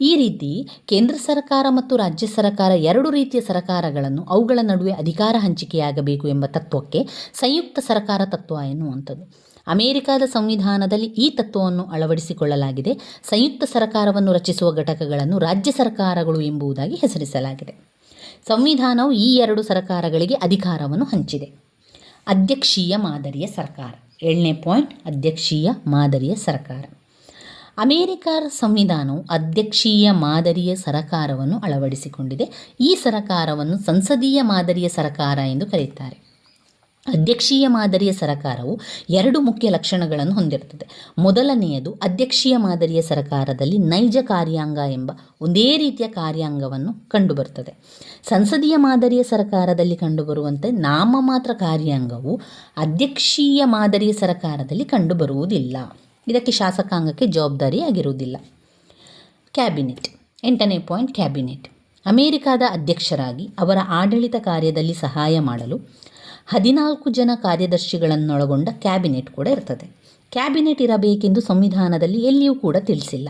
S1: ಈ ರೀತಿ ಕೇಂದ್ರ ಸರ್ಕಾರ ಮತ್ತು ರಾಜ್ಯ ಸರ್ಕಾರ ಎರಡು ರೀತಿಯ ಸರ್ಕಾರಗಳನ್ನು ಅವುಗಳ ನಡುವೆ ಅಧಿಕಾರ ಹಂಚಿಕೆಯಾಗಬೇಕು ಎಂಬ ತತ್ವಕ್ಕೆ ಸಂಯುಕ್ತ ಸರ್ಕಾರ ತತ್ವ ಎನ್ನುವಂಥದ್ದು. ಅಮೆರಿಕದ ಸಂವಿಧಾನದಲ್ಲಿ ಈ ತತ್ವವನ್ನು ಅಳವಡಿಸಿಕೊಳ್ಳಲಾಗಿದೆ. ಸಂಯುಕ್ತ ಸರ್ಕಾರವನ್ನು ರಚಿಸುವ ಘಟಕಗಳನ್ನು ರಾಜ್ಯ ಸರ್ಕಾರಗಳು ಎಂಬುದಾಗಿ ಹೆಸರಿಸಲಾಗಿದೆ. ಸಂವಿಧಾನವು ಈ ಎರಡು ಸರ್ಕಾರಗಳಿಗೆ ಅಧಿಕಾರವನ್ನು ಹಂಚಿದೆ. ಅಧ್ಯಕ್ಷೀಯ ಮಾದರಿಯ ಸರ್ಕಾರ. ಏಳನೇ ಪಾಯಿಂಟ್, ಅಧ್ಯಕ್ಷೀಯ ಮಾದರಿಯ ಸರ್ಕಾರ. ಅಮೇರಿಕ ಸಂವಿಧಾನವು ಅಧ್ಯಕ್ಷೀಯ ಮಾದರಿಯ ಸರಕಾರವನ್ನು ಅಳವಡಿಸಿಕೊಂಡಿದೆ. ಈ ಸರಕಾರವನ್ನು ಸಂಸದೀಯ ಮಾದರಿಯ ಸರಕಾರ ಎಂದು ಕರೆಯುತ್ತಾರೆ. ಅಧ್ಯಕ್ಷೀಯ ಮಾದರಿಯ ಸರಕಾರವು ಎರಡು ಮುಖ್ಯ ಲಕ್ಷಣಗಳನ್ನು ಹೊಂದಿರುತ್ತದೆ. ಮೊದಲನೆಯದು, ಅಧ್ಯಕ್ಷೀಯ ಮಾದರಿಯ ಸರಕಾರದಲ್ಲಿ ನೈಜ ಕಾರ್ಯಾಂಗ ಎಂಬ ಒಂದೇ ರೀತಿಯ ಕಾರ್ಯಾಂಗವನ್ನು ಕಂಡುಬರುತ್ತದೆ. ಸಂಸದೀಯ ಮಾದರಿಯ ಸರಕಾರದಲ್ಲಿ ಕಂಡುಬರುವಂತೆ ನಾಮಮಾತ್ರ ಕಾರ್ಯಾಂಗವು ಅಧ್ಯಕ್ಷೀಯ ಮಾದರಿಯ ಸರಕಾರದಲ್ಲಿ ಕಂಡುಬರುವುದಿಲ್ಲ. ಇದಕ್ಕೆ ಶಾಸಕಾಂಗಕ್ಕೆ ಜವಾಬ್ದಾರಿಯಾಗಿರುವುದಿಲ್ಲ. ಕ್ಯಾಬಿನೆಟ್, ಎಂಟನೇ ಪಾಯಿಂಟ್ ಕ್ಯಾಬಿನೆಟ್. ಅಮೆರಿಕಾದ ಅಧ್ಯಕ್ಷರಾಗಿ ಅವರ ಆಡಳಿತ ಕಾರ್ಯದಲ್ಲಿ ಸಹಾಯ ಮಾಡಲು ಹದಿನಾಲ್ಕು ಜನ ಕಾರ್ಯದರ್ಶಿಗಳನ್ನೊಳಗೊಂಡ ಕ್ಯಾಬಿನೆಟ್ ಕೂಡ ಇರ್ತದೆ. ಕ್ಯಾಬಿನೆಟ್ ಇರಬೇಕೆಂದು ಸಂವಿಧಾನದಲ್ಲಿ ಎಲ್ಲಿಯೂ ಕೂಡ ತಿಳಿಸಿಲ್ಲ.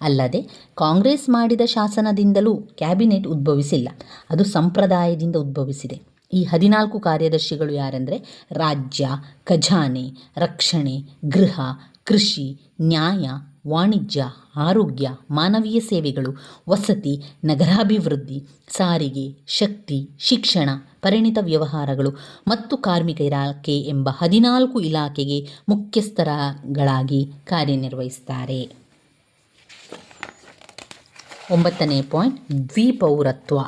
S1: ಅಲ್ಲದೆ, ಕಾಂಗ್ರೆಸ್ ಮಾಡಿದ ಶಾಸನದಿಂದಲೂ ಕ್ಯಾಬಿನೆಟ್ ಉದ್ಭವಿಸಿಲ್ಲ. ಅದು ಸಂಪ್ರದಾಯದಿಂದ ಉದ್ಭವಿಸಿದೆ. ಈ ಹದಿನಾಲ್ಕು ಕಾರ್ಯದರ್ಶಿಗಳು ಯಾರೆಂದರೆ, ರಾಜ್ಯ, ಖಜಾನೆ, ರಕ್ಷಣೆ, ಗೃಹ, ಕೃಷಿ, ನ್ಯಾಯ ವಾಣಿಜ್ಯ, ಆರೋಗ್ಯ, ಮಾನವೀಯ ಸೇವೆಗಳು, ವಸತಿ, ನಗರಾಭಿವೃದ್ಧಿ, ಸಾರಿಗೆ, ಶಕ್ತಿ, ಶಿಕ್ಷಣ, ಪರಿಣಿತ ವ್ಯವಹಾರಗಳು ಮತ್ತು ಕಾರ್ಮಿಕ ಇಲಾಖೆ ಎಂಬ ಹದಿನಾಲ್ಕು ಇಲಾಖೆಗೆ ಮುಖ್ಯಸ್ಥರಗಳಾಗಿ ಕಾರ್ಯನಿರ್ವಹಿಸುತ್ತಾರೆ. ಒಂಬತ್ತನೇ ಪಾಯಿಂಟ್, ದ್ವಿಪೌರತ್ವ.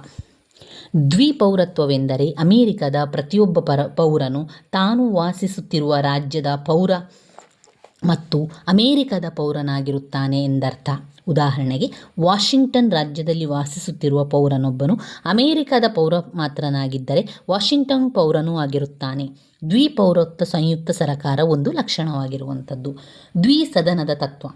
S1: ದ್ವಿಪೌರತ್ವವೆಂದರೆ ಅಮೆರಿಕದ ಪ್ರತಿಯೊಬ್ಬ ಪರ, ಪೌರನು ತಾನು ವಾಸಿಸುತ್ತಿರುವ ರಾಜ್ಯದ ಪೌರ ಮತ್ತು ಅಮೇರಿಕದ ಪೌರನಾಗಿರುತ್ತಾನೆ ಎಂದರ್ಥ. ಉದಾಹರಣೆಗೆ, ವಾಷಿಂಗ್ಟನ್ ರಾಜ್ಯದಲ್ಲಿ ವಾಸಿಸುತ್ತಿರುವ ಪೌರನೊಬ್ಬನು ಅಮೇರಿಕದ ಪೌರ ಮಾತ್ರನಾಗಿದ್ದರೆ ವಾಷಿಂಗ್ಟನ್ ಪೌರನೂ ಆಗಿರುತ್ತಾನೆ. ದ್ವಿಪೌರತ್ವ ಸಂಯುಕ್ತ ಸರಕಾರ ಒಂದು ಲಕ್ಷಣವಾಗಿರುವಂಥದ್ದು. ದ್ವಿಸದನದ ತತ್ವ.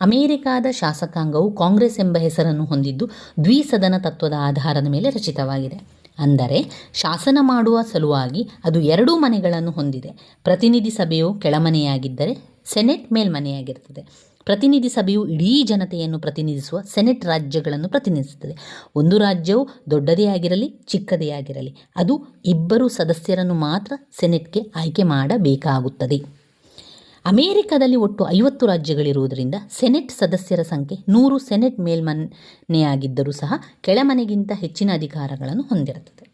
S1: ಅಮೇರಿಕಾದ ಶಾಸಕಾಂಗವು ಕಾಂಗ್ರೆಸ್ ಎಂಬ ಹೆಸರನ್ನು ಹೊಂದಿದ್ದು ದ್ವಿಸದನ ತತ್ವದ ಆಧಾರದ ಮೇಲೆ ರಚಿತವಾಗಿದೆ. ಅಂದರೆ, ಶಾಸನ ಮಾಡುವ ಸಲುವಾಗಿ ಅದು ಎರಡೂ ಮನೆಗಳನ್ನು ಹೊಂದಿದೆ. ಪ್ರತಿನಿಧಿ ಸಭೆಯು ಕೆಳಮನೆಯಾಗಿದ್ದರೆ ಸೆನೆಟ್ ಮೇಲ್ಮನೆಯಾಗಿರ್ತದೆ. ಪ್ರತಿನಿಧಿ ಸಭೆಯು ಇಡೀ ಜನತೆಯನ್ನು ಪ್ರತಿನಿಧಿಸುವ ಸೆನೆಟ್ ರಾಜ್ಯಗಳನ್ನು ಪ್ರತಿನಿಧಿಸುತ್ತದೆ. ಒಂದು ರಾಜ್ಯವು ದೊಡ್ಡದೇ ಆಗಿರಲಿ, ಚಿಕ್ಕದೇ ಆಗಿರಲಿ, ಅದು ಇಬ್ಬರು ಸದಸ್ಯರನ್ನು ಮಾತ್ರ ಸೆನೆಟ್ಗೆ ಆಯ್ಕೆ ಮಾಡಬೇಕಾಗುತ್ತದೆ. ಅಮೇರಿಕಾದಲ್ಲಿ ಒಟ್ಟು ಐವತ್ತು ರಾಜ್ಯಗಳಿರುವುದರಿಂದ ಸೆನೆಟ್ ಸದಸ್ಯರ ಸಂಖ್ಯೆ ನೂರು ಸೆನೆಟ್ ಮೇಲ್ಮನೆಯಾಗಿದ್ದರೂ ಸಹ ಕೆಳಮನೆಗಿಂತ ಹೆಚ್ಚಿನ ಅಧಿಕಾರಗಳನ್ನು ಹೊಂದಿರುತ್ತದೆ.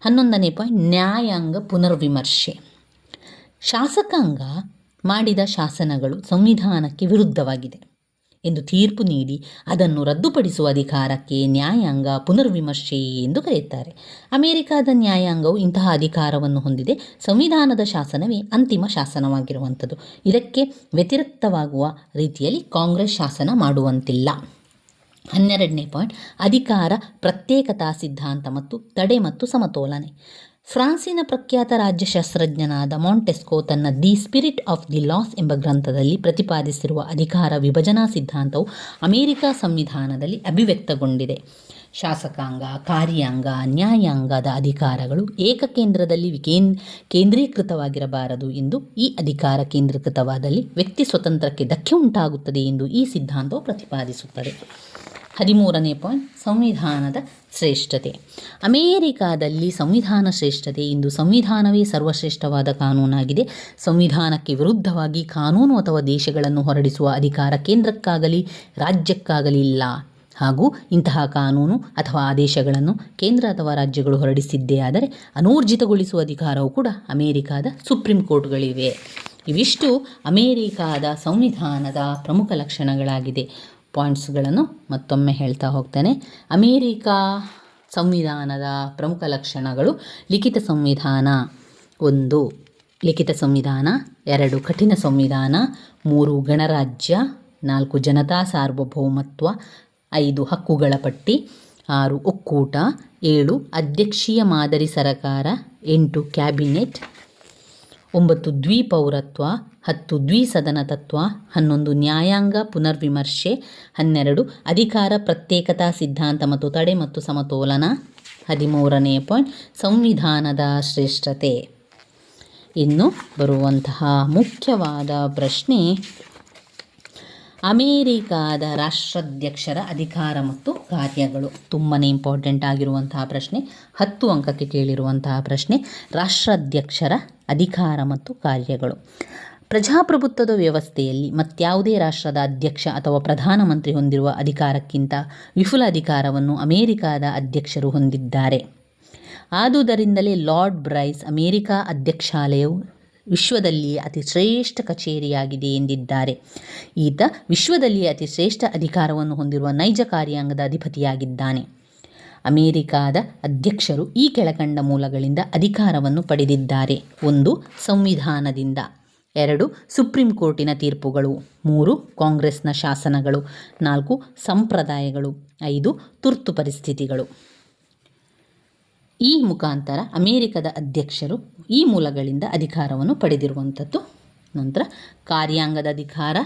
S1: ಹನ್ನೊಂದನೇ ಪಾಯಿಂಟ್, ನ್ಯಾಯಾಂಗ ಪುನರ್ವಿಮರ್ಶೆ. ಶಾಸಕಾಂಗ ಮಾಡಿದ ಶಾಸನಗಳು ಸಂವಿಧಾನಕ್ಕೆ ವಿರುದ್ಧವಾಗಿದೆ ಎಂದು ತೀರ್ಪು ನೀಡಿ ಅದನ್ನು ರದ್ದುಪಡಿಸುವ ಅಧಿಕಾರಕ್ಕೆ ನ್ಯಾಯಾಂಗ ಪುನರ್ವಿಮರ್ಶೆ ಎಂದು ಕರೆಯುತ್ತಾರೆ. ಅಮೆರಿಕಾದ ನ್ಯಾಯಾಂಗವು ಇಂತಹ ಅಧಿಕಾರವನ್ನು ಹೊಂದಿದೆ, ಸಂವಿಧಾನದ ಶಾಸನವೇ ಅಂತಿಮ ಶಾಸನವಾಗಿರುವಂಥದ್ದು. ಇದಕ್ಕೆ ವ್ಯತಿರಿಕ್ತವಾಗುವ ರೀತಿಯಲ್ಲಿ ಕಾಂಗ್ರೆಸ್ ಶಾಸನ ಮಾಡುವಂತಿಲ್ಲ. ಹನ್ನೆರಡನೇ ಪಾಯಿಂಟ್, ಅಧಿಕಾರ ಪ್ರತ್ಯೇಕತಾ ಸಿದ್ಧಾಂತ ಮತ್ತು ತಡೆ ಮತ್ತು ಸಮತೋಲನೆ. ಫ್ರಾನ್ಸಿನ ಪ್ರಖ್ಯಾತ ರಾಜ್ಯಶಾಸ್ತ್ರಜ್ಞನಾದ ಮಾಂಟೆಸ್ಕೋ ತನ್ನ the spirit of the laws ಎಂಬ ಗ್ರಂಥದಲ್ಲಿ ಪ್ರತಿಪಾದಿಸಿರುವ ಅಧಿಕಾರ ವಿಭಜನಾ ಸಿದ್ಧಾಂತವು ಅಮೆರಿಕ ಸಂವಿಧಾನದಲ್ಲಿ ಅಭಿವ್ಯಕ್ತಗೊಂಡಿದೆ. ಶಾಸಕಾಂಗ, ಕಾರ್ಯಾಂಗ, ನ್ಯಾಯಾಂಗದ ಅಧಿಕಾರಗಳು ಏಕಕೇಂದ್ರದಲ್ಲಿ ವಿಕೇನ್, ಕೇಂದ್ರೀಕೃತವಾಗಿರಬಾರದು ಎಂದು ಈ ಅಧಿಕಾರ ಕೇಂದ್ರೀಕೃತವಾದಲ್ಲಿ ವ್ಯಕ್ತಿ ಸ್ವತಂತ್ರಕ್ಕೆ ಧಕ್ಕೆ ಉಂಟಾಗುತ್ತದೆ ಎಂದು ಈ ಸಿದ್ಧಾಂತವು ಪ್ರತಿಪಾದಿಸುತ್ತದೆ. ಹದಿಮೂರನೇ ಪಾಯಿಂಟ್, ಸಂವಿಧಾನದ ಶ್ರೇಷ್ಠತೆ. ಅಮೇರಿಕಾದಲ್ಲಿ ಸಂವಿಧಾನ ಶ್ರೇಷ್ಠತೆ ಇಂದು ಸಂವಿಧಾನವೇ ಸರ್ವಶ್ರೇಷ್ಠವಾದ ಕಾನೂನಾಗಿದೆ. ಸಂವಿಧಾನಕ್ಕೆ ವಿರುದ್ಧವಾಗಿ ಕಾನೂನು ಅಥವಾ ದೇಶಗಳನ್ನು ಹೊರಡಿಸುವ ಅಧಿಕಾರ ಕೇಂದ್ರಕ್ಕಾಗಲಿ ರಾಜ್ಯಕ್ಕಾಗಲಿ ಇಲ್ಲ ಹಾಗೂ ಇಂತಹ ಕಾನೂನು ಅಥವಾ ಆದೇಶಗಳನ್ನು ಕೇಂದ್ರ ಅಥವಾ ರಾಜ್ಯಗಳು ಹೊರಡಿಸಿದ್ದೇ ಆದರೆ ಅನೂರ್ಜಿತಗೊಳಿಸುವ ಅಧಿಕಾರವು ಕೂಡ ಅಮೇರಿಕಾದ ಸುಪ್ರೀಂ ಕೋರ್ಟ್ಗಳಿವೆ. ಇವಿಷ್ಟು ಅಮೇರಿಕಾದ ಸಂವಿಧಾನದ ಪ್ರಮುಖ ಲಕ್ಷಣಗಳಾಗಿದೆ. ಪಾಯಿಂಟ್ಸ್ಗಳನ್ನು ಮತ್ತೊಮ್ಮೆ ಹೇಳ್ತಾ ಹೋಗ್ತೇನೆ. ಅಮೇರಿಕಾ ಸಂವಿಧಾನದ ಪ್ರಮುಖ ಲಕ್ಷಣಗಳು ಲಿಖಿತ ಸಂವಿಧಾನ ಒಂದು, ಲಿಖಿತ ಸಂವಿಧಾನ ಎರಡು, ಕಠಿಣ ಸಂವಿಧಾನ ಮೂರು, ಗಣರಾಜ್ಯ ನಾಲ್ಕು, ಜನತಾ ಸಾರ್ವಭೌಮತ್ವ ಐದು, ಹಕ್ಕುಗಳ ಪಟ್ಟಿ ಆರು, ಒಕ್ಕೂಟ ಏಳು, ಅಧ್ಯಕ್ಷೀಯ ಮಾದರಿ ಸರಕಾರ ಎಂಟು, ಕ್ಯಾಬಿನೆಟ್ ಒಂಬತ್ತು, ದ್ವಿಪೌರತ್ವ ಹತ್ತು ದ್ವಿಸದನ ತತ್ವ, ಹನ್ನೊಂದು ನ್ಯಾಯಾಂಗ ಪುನರ್ವಿಮರ್ಶೆ, ಹನ್ನೆರಡು ಅಧಿಕಾರ ಪ್ರತ್ಯೇಕತಾ ಸಿದ್ಧಾಂತ ಮತ್ತು ತಡೆ ಮತ್ತು ಸಮತೋಲನ, ಹದಿಮೂರನೇ ಪಾಯಿಂಟ್ ಸಂವಿಧಾನದ ಶ್ರೇಷ್ಠತೆ. ಇನ್ನು ಬರುವಂತಹ ಮುಖ್ಯವಾದ ಪ್ರಶ್ನೆ, ಅಮೇರಿಕಾದ ರಾಷ್ಟ್ರಾಧ್ಯಕ್ಷರ ಅಧಿಕಾರ ಮತ್ತು ಕಾರ್ಯಗಳು. ತುಂಬಾ ಇಂಪಾರ್ಟೆಂಟ್ ಆಗಿರುವಂತಹ ಪ್ರಶ್ನೆ, ಹತ್ತು ಅಂಕಕ್ಕೆ ಕೇಳಿರುವಂತಹ ಪ್ರಶ್ನೆ, ರಾಷ್ಟ್ರಾಧ್ಯಕ್ಷರ ಅಧಿಕಾರ ಮತ್ತು ಕಾರ್ಯಗಳು. ಪ್ರಜಾಪ್ರಭುತ್ವದ ವ್ಯವಸ್ಥೆಯಲ್ಲಿ ಮತ್ಯಾವುದೇ ರಾಷ್ಟ್ರದ ಅಧ್ಯಕ್ಷ ಅಥವಾ ಪ್ರಧಾನಮಂತ್ರಿ ಹೊಂದಿರುವ ಅಧಿಕಾರಕ್ಕಿಂತ ವಿಫುಲ ಅಧಿಕಾರವನ್ನು ಅಮೆರಿಕಾದ ಅಧ್ಯಕ್ಷರು ಹೊಂದಿದ್ದಾರೆ. ಆದುದರಿಂದಲೇ ಲಾರ್ಡ್ ಬ್ರೈಸ್ ಅಮೆರಿಕಾ ಅಧ್ಯಕ್ಷಾಲಯವು ವಿಶ್ವದಲ್ಲಿಯೇ ಅತಿ ಶ್ರೇಷ್ಠ ಕಚೇರಿಯಾಗಿದೆ ಎಂದಿದ್ದಾರೆ. ಈತ ವಿಶ್ವದಲ್ಲಿಯೇ ಅತಿ ಶ್ರೇಷ್ಠ ಅಧಿಕಾರವನ್ನು ಹೊಂದಿರುವ ನೈಜ ಕಾರ್ಯಾಂಗದ ಅಧಿಪತಿಯಾಗಿದ್ದಾನೆ. ಅಮೇರಿಕಾದ ಅಧ್ಯಕ್ಷರು ಈ ಕೆಳಕಂಡ ಮೂಲಗಳಿಂದ ಅಧಿಕಾರವನ್ನು ಪಡೆದಿದ್ದಾರೆ. ಒಂದು ಸಂವಿಧಾನದಿಂದ. ಎರಡು, ಸುಪ್ರೀಂ ಕೋರ್ಟಿನ ತೀರ್ಪುಗಳು. ಮೂರು, ಕಾಂಗ್ರೆಸ್ನ ಶಾಸನಗಳು. ನಾಲ್ಕು, ಸಂಪ್ರದಾಯಗಳು. ಐದು, ತುರ್ತು ಪರಿಸ್ಥಿತಿಗಳು. ಈ ಮುಖಾಂತರ ಅಮೇರಿಕದ ಅಧ್ಯಕ್ಷರು ಈ ಮೂಲಗಳಿಂದ ಅಧಿಕಾರವನ್ನು ಪಡೆದಿರುವಂಥದ್ದು. ನಂತರ ಕಾರ್ಯಾಂಗದ ಅಧಿಕಾರ,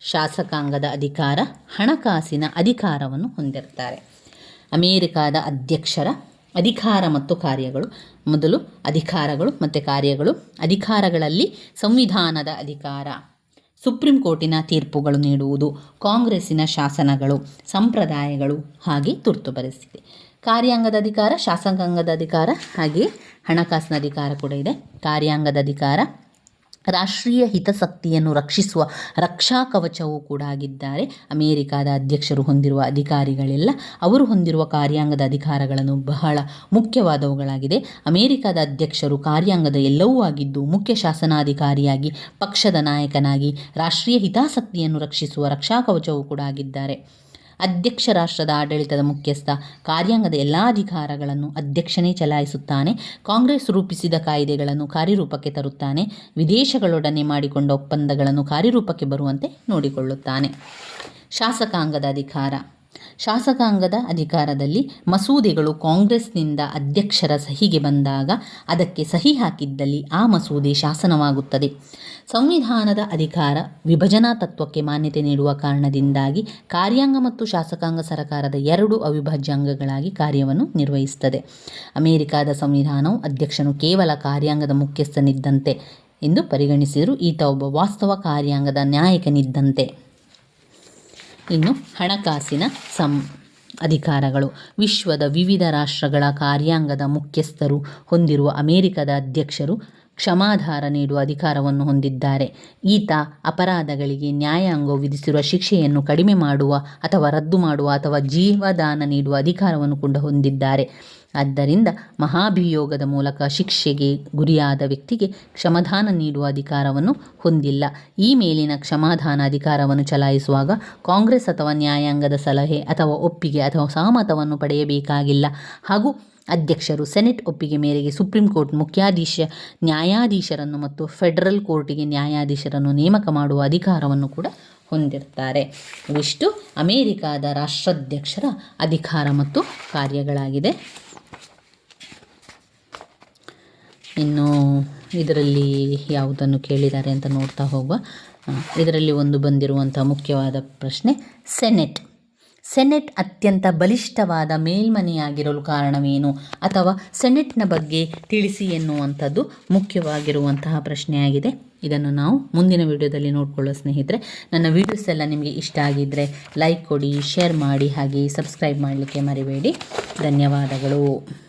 S1: ಶಾಸಕಾಂಗದ ಅಧಿಕಾರ, ಹಣಕಾಸಿನ ಅಧಿಕಾರವನ್ನು ಹೊಂದಿರ್ತಾರೆ ಅಮೇರಿಕಾದ ಅಧ್ಯಕ್ಷರ ಅಧಿಕಾರ ಮತ್ತು ಕಾರ್ಯಗಳು. ಮೊದಲು ಅಧಿಕಾರಗಳು ಮತ್ತು ಕಾರ್ಯಗಳು. ಅಧಿಕಾರಗಳಲ್ಲಿ ಸಂವಿಧಾನದ ಅಧಿಕಾರ. ಸುಪ್ರೀಂ ಕೋರ್ಟಿನ ತೀರ್ಪುಗಳು ನೀಡುವುದು, ಕಾಂಗ್ರೆಸ್ಸಿನ ಶಾಸನಗಳು, ಸಂಪ್ರದಾಯಗಳು ಹಾಗೆ ತುರ್ತು ಪರಿಸ್ಥಿತಿ. ಕಾರ್ಯಾಂಗದ ಅಧಿಕಾರ, ಶಾಸಕಾಂಗದ ಅಧಿಕಾರ ಹಾಗೆ ಹಣಕಾಸಿನ ಅಧಿಕಾರ ಕೂಡ ಇದೆ. ಕಾರ್ಯಾಂಗದ ಅಧಿಕಾರ ರಾಷ್ಟ್ರೀಯ ಹಿತಾಸಕ್ತಿಯನ್ನು ರಕ್ಷಿಸುವ ರಕ್ಷಾ ಕವಚವೂ ಕೂಡ ಆಗಿದ್ದಾರೆ. ಅಮೇರಿಕಾದ ಅಧ್ಯಕ್ಷರು ಹೊಂದಿರುವ ಅಧಿಕಾರಿಗಳೆಲ್ಲ ಅವರು ಹೊಂದಿರುವ ಕಾರ್ಯಾಂಗದ ಅಧಿಕಾರಗಳನ್ನು ಬಹಳ ಮುಖ್ಯವಾದವುಗಳಾಗಿದೆ. ಅಮೇರಿಕಾದ ಅಧ್ಯಕ್ಷರು ಕಾರ್ಯಾಂಗದ ಎಲ್ಲವೂ ಆಗಿದ್ದು, ಮುಖ್ಯ ಶಾಸನಾಧಿಕಾರಿಯಾಗಿ, ಪಕ್ಷದ ನಾಯಕನಾಗಿ ರಾಷ್ಟ್ರೀಯ ಹಿತಾಸಕ್ತಿಯನ್ನು ರಕ್ಷಿಸುವ ರಕ್ಷಾ ಕವಚವೂ ಕೂಡ ಆಗಿದ್ದಾರೆ. ಅಧ್ಯಕ್ಷ ರಾಷ್ಟ್ರದ ಆಡಳಿತದ ಮುಖ್ಯಸ್ಥ, ಕಾರ್ಯಾಂಗದ ಎಲ್ಲ ಅಧಿಕಾರಗಳನ್ನು ಅಧ್ಯಕ್ಷನೇ ಚಲಾಯಿಸುತ್ತಾನೆ. ಕಾಂಗ್ರೆಸ್ ರೂಪಿಸಿದ ಕಾಯ್ದೆಗಳನ್ನು ಕಾರ್ಯರೂಪಕ್ಕೆ ತರುತ್ತಾನೆ. ವಿದೇಶಗಳೊಡನೆ ಮಾಡಿಕೊಂಡ ಒಪ್ಪಂದಗಳನ್ನು ಕಾರ್ಯರೂಪಕ್ಕೆ ಬರುವಂತೆ ನೋಡಿಕೊಳ್ಳುತ್ತಾನೆ. ಶಾಸಕಾಂಗದ ಅಧಿಕಾರ. ಶಾಸಕಾಂಗದ ಅಧಿಕಾರದಲ್ಲಿ ಮಸೂದೆಗಳು ಕಾಂಗ್ರೆಸ್ನಿಂದ ಅಧ್ಯಕ್ಷರ ಸಹಿಗೆ ಬಂದಾಗ ಅದಕ್ಕೆ ಸಹಿ ಹಾಕಿದ್ದಲ್ಲಿ ಆ ಮಸೂದೆ ಶಾಸನವಾಗುತ್ತದೆ. ಸಂವಿಧಾನದ ಅಧಿಕಾರ ವಿಭಜನಾ ತತ್ವಕ್ಕೆ ಮಾನ್ಯತೆ ನೀಡುವ ಕಾರಣದಿಂದಾಗಿ ಕಾರ್ಯಾಂಗ ಮತ್ತು ಶಾಸಕಾಂಗ ಸರ್ಕಾರದ ಎರಡು ಅವಿಭಾಜ್ಯ ಅಂಗಗಳಾಗಿ ಕಾರ್ಯವನ್ನು ನಿರ್ವಹಿಸುತ್ತದೆ. ಅಮೆರಿಕಾದ ಸಂವಿಧಾನವು ಅಧ್ಯಕ್ಷನು ಕೇವಲ ಕಾರ್ಯಾಂಗದ ಮುಖ್ಯಸ್ಥನಿದ್ದಂತೆ ಎಂದು ಪರಿಗಣಿಸಿದರು ಈತ ಒಬ್ಬ ವಾಸ್ತವ ಕಾರ್ಯಾಂಗದ ನಾಯಕನಿದ್ದಂತೆ. ಇನ್ನು ಹಣಕಾಸಿನ ಸಂ ಅಧಿಕಾರಗಳು. ವಿಶ್ವದ ವಿವಿಧ ರಾಷ್ಟ್ರಗಳ ಕಾರ್ಯಾಂಗದ ಮುಖ್ಯಸ್ಥರು ಹೊಂದಿರುವ ಅಮೆರಿಕದ ಅಧ್ಯಕ್ಷರು ಕ್ಷಮಾಧಾರ ನೀಡುವ ಅಧಿಕಾರವನ್ನು ಹೊಂದಿದ್ದಾರೆ. ಈತ ಅಪರಾಧಗಳಿಗೆ ನ್ಯಾಯಾಂಗವು ವಿಧಿಸಿರುವ ಶಿಕ್ಷೆಯನ್ನು ಕಡಿಮೆ ಮಾಡುವ ಅಥವಾ ರದ್ದು ಮಾಡುವ ಅಥವಾ ಜೀವದಾನ ನೀಡುವ ಅಧಿಕಾರವನ್ನು ಕೂಡ ಹೊಂದಿದ್ದಾರೆ. ಆದ್ದರಿಂದ ಮಹಾಭಿಯೋಗದ ಮೂಲಕ ಶಿಕ್ಷೆಗೆ ಗುರಿಯಾದ ವ್ಯಕ್ತಿಗೆ ಕ್ಷಮಾದಾನ ನೀಡುವ ಅಧಿಕಾರವನ್ನು ಹೊಂದಿಲ್ಲ. ಈ ಮೇಲಿನ ಕ್ಷಮಾದಾನ ಅಧಿಕಾರವನ್ನು ಚಲಾಯಿಸುವಾಗ ಕಾಂಗ್ರೆಸ್ ಅಥವಾ ನ್ಯಾಯಾಂಗದ ಸಲಹೆ ಅಥವಾ ಒಪ್ಪಿಗೆ ಅಥವಾ ಸಹಮತವನ್ನು ಪಡೆಯಬೇಕಾಗಿಲ್ಲ. ಹಾಗೂ ಅಧ್ಯಕ್ಷರು ಸೆನೆಟ್ ಒಪ್ಪಿಗೆ ಮೇರೆಗೆ ಸುಪ್ರೀಂ ಕೋರ್ಟ್ ಮುಖ್ಯಾಧೀಶ, ನ್ಯಾಯಾಧೀಶರನ್ನು ಮತ್ತು ಫೆಡರಲ್ ಕೋರ್ಟಿಗೆ ನ್ಯಾಯಾಧೀಶರನ್ನು ನೇಮಕ ಮಾಡುವ ಅಧಿಕಾರವನ್ನು ಕೂಡ ಹೊಂದಿರ್ತಾರೆ ಇವಿಷ್ಟು ಅಮೇರಿಕಾದ ರಾಷ್ಟ್ರಾಧ್ಯಕ್ಷರ ಅಧಿಕಾರ ಮತ್ತು ಕಾರ್ಯಗಳಾಗಿದೆ ಇನ್ನು ಇದರಲ್ಲಿ ಯಾವುದನ್ನು ಕೇಳಿದ್ದಾರೆ ಅಂತ ನೋಡ್ತಾ ಹೋಗುವ. ಇದರಲ್ಲಿ ಒಂದು ಬಂದಿರುವಂಥ ಮುಖ್ಯವಾದ ಪ್ರಶ್ನೆ, ಸೆನೆಟ್. ಸೆನೆಟ್ ಅತ್ಯಂತ ಬಲಿಷ್ಠವಾದ ಮೇಲ್ಮನೆಯಾಗಿರಲು ಕಾರಣವೇನು? ಅಥವಾ ಸೆನೆಟ್ನ ಬಗ್ಗೆ ತಿಳಿಸಿ ಎನ್ನುವಂಥದ್ದು ಮುಖ್ಯವಾಗಿರುವಂತಹ ಪ್ರಶ್ನೆಯಾಗಿದೆ. ಇದನ್ನು ನಾವು ಮುಂದಿನ ವಿಡಿಯೋದಲ್ಲಿ ನೋಡ್ಕೊಳ್ಳೋ ಸ್ನೇಹಿತರೆ, ನನ್ನ ವೀಡಿಯೋಸ್ ಎಲ್ಲ ನಿಮಗೆ ಇಷ್ಟ ಆಗಿದ್ದರೆ ಲೈಕ್ ಕೊಡಿ, ಶೇರ್ ಮಾಡಿ, ಹಾಗೆ ಸಬ್ಸ್ಕ್ರೈಬ್ ಮಾಡಲಿಕ್ಕೆ ಮರಿಬೇಡಿ. ಧನ್ಯವಾದಗಳು.